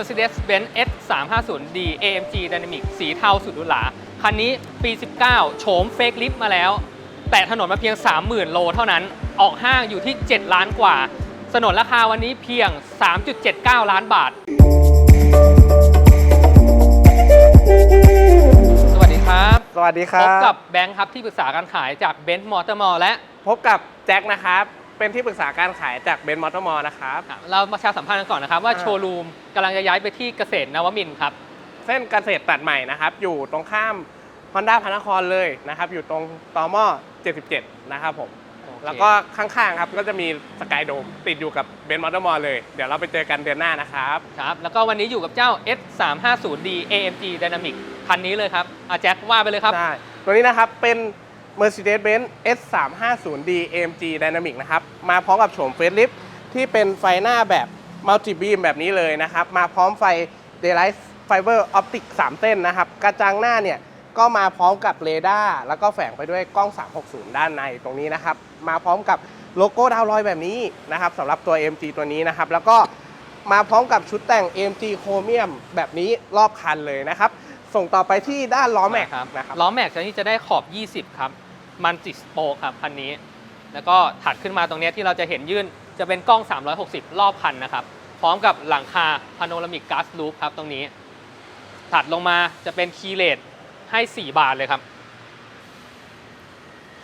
Mercedes-Benz S350D AMG Dynamic สีเทาสุดหรูหราคันนี้ปี 19 โฉมเฟกลิฟต์มาแล้ว แต่ถนนมาเพียง 30,000 โลเท่านั้น ออกห้างอยู่ที่ 7 ล้านกว่า สนนราคาวันนี้เพียง 3.79 ล้านบาท สวัสดีครับ สวัสดีคพรับบกับแบงค์ครับที่ปรึกษาการขายจาก Benz Motor Mall และ พบกับแจ็คนะครับ เป็นที่ปรึกษาการขายจากเบนซ์มอเตอร์มอลนะครับ เรามาชาสัมพันธ์กันก่อนนะครับ ว่าอ่า โชว์รูมกำลังจะย้ายไปที่เกษตรนวมินทร์ครับ เส้นเกษตรตัดใหม่นะครับ อยู่ตรงข้าม Honda พระนครเลยนะครับ อยู่ตรงตอมอ77 นะครับผม แล้วก็ข้างๆครับก็จะมีสกายโดมติดอยู่กับเบนซ์มอเตอร์มอลเลย เดี๋ยวเราไปเจอกันเดือนหน้านะครับ ครับ แล้วก็วันนี้อยู่กับเจ้า S350D AMG Dynamic คันนี้เลยครับอาแจ็คว่าไปเลยครับ ใช่ ตัวนี้นะครับเป็น Mercedes-Benz S350D AMG Dynamic นะครับ มาพร้อมกับโฉมเฟ e ลิฟที่เป็นไฟหน้าแบบ Multi Beam แบบนี้เลยนะครับ มาพร้อมไฟ Daylight Fiber Optic 3 เส้นนะครับ กระจังหน้าเนี่ย ก็มาพร้อมกับเรดาร์แล้วก็แฝงไปด้วยกล้อง 360 ด้านในตรงนี้นะครับ มาพร้อมกับโลโก้ดาวลอยแบบนี้นะครับสำหรับตัว AMG ตัวนี้นะครับ แล้วก็มาพร้อมกับชุดแต่ง AMG Chromium แบบนี้รอบคันเลยนะครับ ส่งต่อไปที่ด้านล้อแม็กนะครับล้อแม็กซ์อันนี้จะได้ขอบ 20 ครับ มันติสโปครับคันนี้ แล้วก็ถัดขึ้นมาตรงนี้ที่เราจะเห็นยื่นจะเป็นกล้อง 360 รอบคันนะครับ พร้อมกับหลังคาพาโนรามิกก๊าซลูปครับตรงนี้ ถัดลงมาจะเป็นคีย์เลสให้ 4 บาทเลยครับ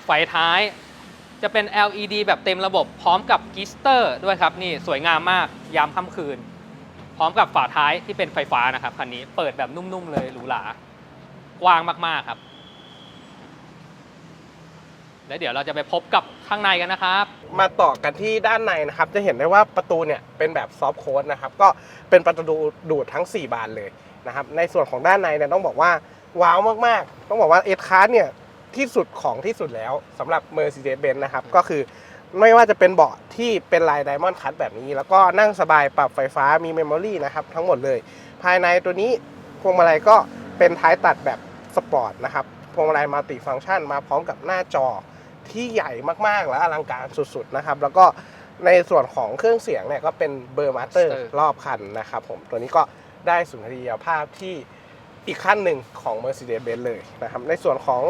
ไฟท้ายจะเป็น LED แบบเต็มระบบพร้อมกับกิสเตอร์ด้วยครับ นี่สวยงามมากยามค่ำคืน พร้อมกับฝาท้ายที่เป็นไฟฟ้านะครับคันนี้เปิดแบบนุ่มๆเลยหรูหรากว้างมากๆครับ แล้วเดี๋ยวเราจะไปพบกับข้างในกันนะครับ มาต่อกันที่ด้านในนะครับ จะเห็นได้ว่าประตูเนี่ยเป็นแบบซอฟต์โค้ดนะครับ ก็เป็นประตูดูดทั้ง 4 บานเลยนะครับ ในส่วนของด้านในเนี่ยต้องบอกว่าว้าวมากๆ ต้องบอกว่าเอ c ค r เนี่ยที่สุดของที่สุดแล้วสำหรับ Mercedes-Benz นะครับ ก็คือไม่ว่าจะเป็นเบาะที่เป็นลายไดมอนด์คัตแบบนี้ แล้วก็นั่งสบายปรับไฟฟ้ามีเมมโมรี่นะครับทั้งหมดเลย ภายในตัวนี้พวงมาลัยก็เป็นท้ายตัดแบบสปอร์ตนะครับพวงมาลัยมัลติฟังก์ชันมาพร้อมกับหน้าจอ ที่ใหญ่มากๆ และอลังการสุดๆนะครับ แล้วก็ในส่วนของเครื่องเสียงเนี่ยก็เป็นเบอร์มาสเตอร์ Master รอบคันนะครับผมตัวนี้ก็ได้สุนทรียภาพที่อีกขั้นหนึ่งของ Mercedes-Benz เลยนะครับ ในส่วนของ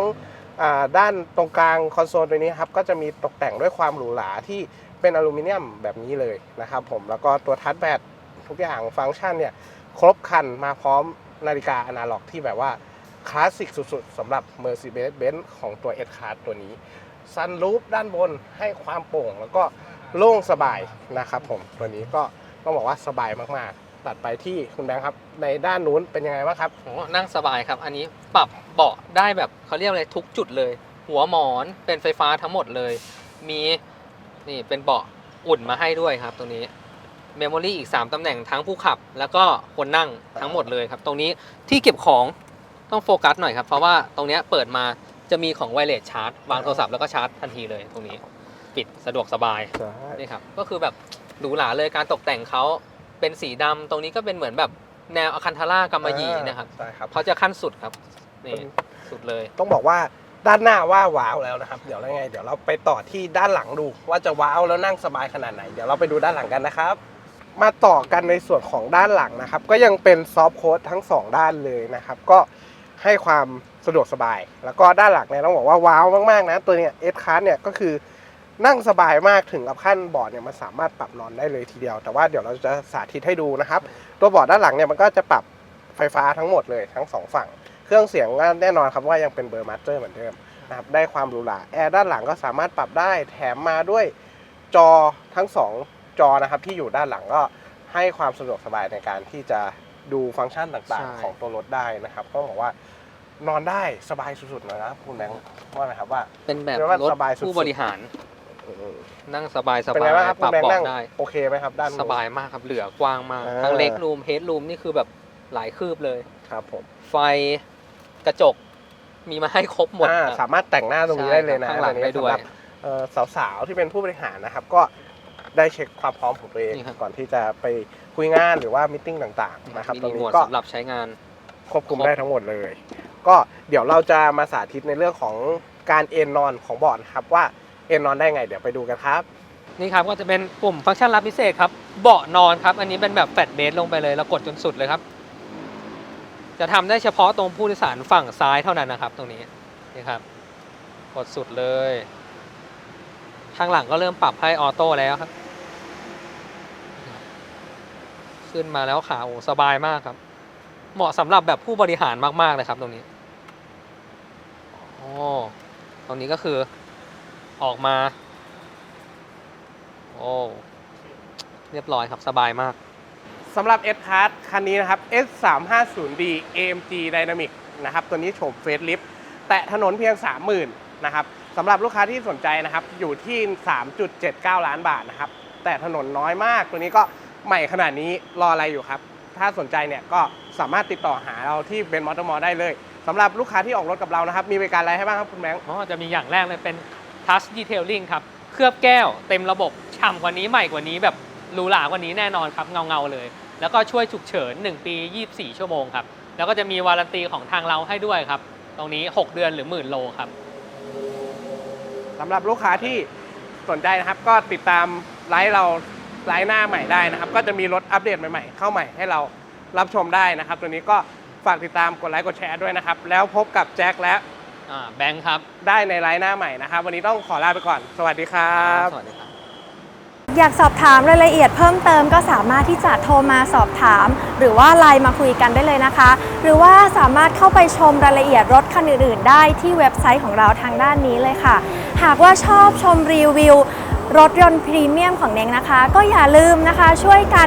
อาด้านตรงกลางคอนโซลตัวนี้ครับก็จะมีตกแต่งด้วยความหรูหราที่เป็นอลูมิเนียมแบบนี้เลยนะครับผมแล้วก็ตัวทัชแบตทุกอย่างฟังก์ชันเนี่ยครบครันมาพร้อมนาฬิกาอนาล็อกที่แบบว่าคลาสสิกสุดๆสำหรับ Mercedes-Benz ของตัว S-Class ตัวนี้ ซันรูฟด้านบนให้ความโปร่ง แล้วก็โล่งสบายนะครับผมตัวนี้ก็ต้องบอกว่าสบายมากๆ ตัดไปที่คุณแบงค์ครับ ในด้านนู้นเป็นยังไงบ้างครับ โอ้นั่งสบายครับ อันนี้ปรับเบาะได้แบบเขาเรียกอะไรทุกจุดเลย หัวหมอนเป็นไฟฟ้าทั้งหมดเลย มีนี่เป็นเบาะอุ่นมาให้ด้วยครับ ตรงนี้เมมโมรี่อีก 3 ตำแหน่งทั้งผู้ขับ แล้วก็คนนั่งทั้งหมดเลยครับ ตรงนี้ที่เก็บของต้องโฟกัสหน่อยครับ เพราะว่าตรงนี้เปิดมา จะมีของไวเลสชาร์จ วางโทรศัพท์แล้วก็ชาร์จทันทีเลยตรงนี้ ปิดสะดวกสบายนี่ครับก็คือแบบหรูหราเลยการตกแต่งเขาเป็นสีดำตรงนี้ก็เป็นเหมือนแบบแนวอคันทาร่ากำมะหยี่นะครับใช่ครับเขาจะขั้นสุดครับนี่เป็นสุดเลย ต้องบอกว่าด้านหน้าว่าว้าวแล้วนะครับ เดี๋ยวแล้วไง เดี๋ยวเราไปต่อที่ด้านหลังดู ว่าจะว้าวแล้วนั่งสบายขนาดไหน เดี๋ยวเราไปดูด้านหลังกันนะครับ มาต่อกันในส่วนของด้านหลังนะครับ ก็ยังเป็นซอฟต์โค้ดทั้งสองด้านเลยนะครับ ก็ให้ความ สะดวกสบาย แล้วก็ด้านหลังเนี่ยต้องบอกว่าว้าวมากๆนะตัวเนี้ยเอสคาร์เนี่ยก็คือนั่งสบายมากถึงกับขั้นเบาะเนี่ยมันสามารถปรับนอนได้เลยทีเดียว แต่ว่าเดี๋ยวเราจะสาธิตให้ดูนะครับ ตัวเบาะด้านหลังเนี่ยมันก็จะปรับไฟฟ้าทั้งหมดเลยทั้งสองฝั่ง เครื่องเสียงก็แน่นอนครับว่ายังเป็นเบอร์มาสเตอร์เหมือนเดิมนะครับได้ความหรูหราแอร์ด้านหลังก็สามารถปรับได้แถมมาด้วยจอทั้งสองจอนะครับที่อยู่ด้านหลังก็ให้ความสะดวกสบายในการที่จะดูฟังก์ชันต่างใช่ๆของตัวรถได้นะครับก็บอกว่า นอนได้สบายสุดๆนะครับคุณแบงค์ว่านะครับว่า เป็นแบบเรียกว่ารถสบายสุดๆผู้บริหารอืมนั่งสบายสเป็นบาไงยบ้างครับปคุรัณบแบงค์เบาะนั่งได้โอเคไหมครับด้านนู้นสบายมากครับเหลือกว้างมากอ่าทั้งเล็กรูมเฮดรูมนี่คือแบบหลายคืบเลยครับผมไฟกระจกมีมาให้ครบหมดอ่าครับสามารถแต่งหน้าตรงนี้ได้เลยนะใช่ครับข้างหลังตัวนี้ได้ด้วยสำหรับเอ่อสาวๆที่เป็นผู้บริหารนะครับ ก็ได้เช็คความพร้อมของตัวเองนี่ครับก่อนที่จะไปคุยงานหรือว่ามิ팅ต่างๆนะครับมีตรงรีโมนี้ทก็สำหรับใช้งานควบคุมครบได้ทั้งหมดเลย ก็เดี๋ยวเราจะมาสาธิตในเรื่องของการเอนนอนของเบาะนะครับว่าเอนนอนได้ไง เดี๋ยวไปดูกันครับ นี่ครับก็จะเป็นปุ่มฟังก์ชันลับพิเศษครับเบาะนอนครับ อันนี้เป็นแบบแฟลตเบสลงไปเลยแล้วกดจนสุดเลยครับ จะทำได้เฉพาะตรงผู้โดยสารฝั่งซ้ายเท่านั้นนะครับ ตรงนี้นี่ครับ กดสุดเลยข้างหลังก็เริ่มปรับให้ออโต้แล้วครับ ขึ้นมาแล้วขาโอ้สบายมากครับ เหมาะสำหรับแบบผู้บริหารมากๆเลยครับตรงนี้ ตรงนี้ก็คือออกมา โอ้เรียบร้อยครับสบายมากสำหรับ S Class คันนี้นะครับ S 3 5 0 D AMG Dynamic นะครับ ตัวนี้โฉมเฟสลิฟแตะถนนเพียง 30,000นะครับสำหรับลูกค้าที่สนใจนะครับ อยู่ที่ 3.79 ล้านบาทนะครับ แต่ถนนน้อยมาก ตัวนี้ก็ใหม่ขนาดนี้รออะไรอยู่ครับ ถ้าสนใจเนี่ยก็สามารถติดต่อหาเราที่เบนมอเตอร์มอได้เลย สำหรับลูกค้าที่ออกรถกับเรานะครับ มีบริการอะไรให้บ้างครับคุณแบงค์อ๋อจะมีอย่างแรกเลยเป็น Touch Detailing ครับ เคลือบแก้วเต็มระบบฉ่ำกว่านี้ใหม่กว่านี้แบบหรูหรากว่านี้แน่นอนครับเงาเงาๆเลย แล้วก็ช่วยฉุกเฉิน 1 ปี 24 ชั่วโมงครับ แล้วก็จะมีวารันตีของทางเราให้ด้วยครับ ตรงนี้ 6 เดือนหรือหมื่นโลครับสำหรับลูกค้าที่สนใจนะครับ ก็ติดตามไลฟ์เราไลฟ์หน้าใหม่ได้นะครับ ก็จะมีรถอัปเดตใหม่ๆ เข้าใหม่ให้เรารับชมได้นะครับ ตัวนี้ก็ ฝากติดตามกดไลค์กดแชร์ด้วยนะครับ แล้วพบกับแจ็คและอ่าแบงค์ครับ ได้ในไลฟ์หน้าใหม่นะครับ วันนี้ต้องขอลาไปก่อน สวัสดีครับ สวัสดีครับ อยากสอบถามรายละเอียดเพิ่มเติมก็สามารถที่จะโทรมาสอบถาม หรือว่าไลน์มาคุยกันได้เลยนะคะ หรือว่าสามารถเข้าไปชมรายละเอียดรถคันอื่นๆ ได้ที่เว็บไซต์ของเราทางด้านนี้เลยค่ะ หากว่าชอบชมรีวิว รถยนต์พรีเมียมของเน้งนะคะ ก็อย่าลืมนะคะช่วยกัน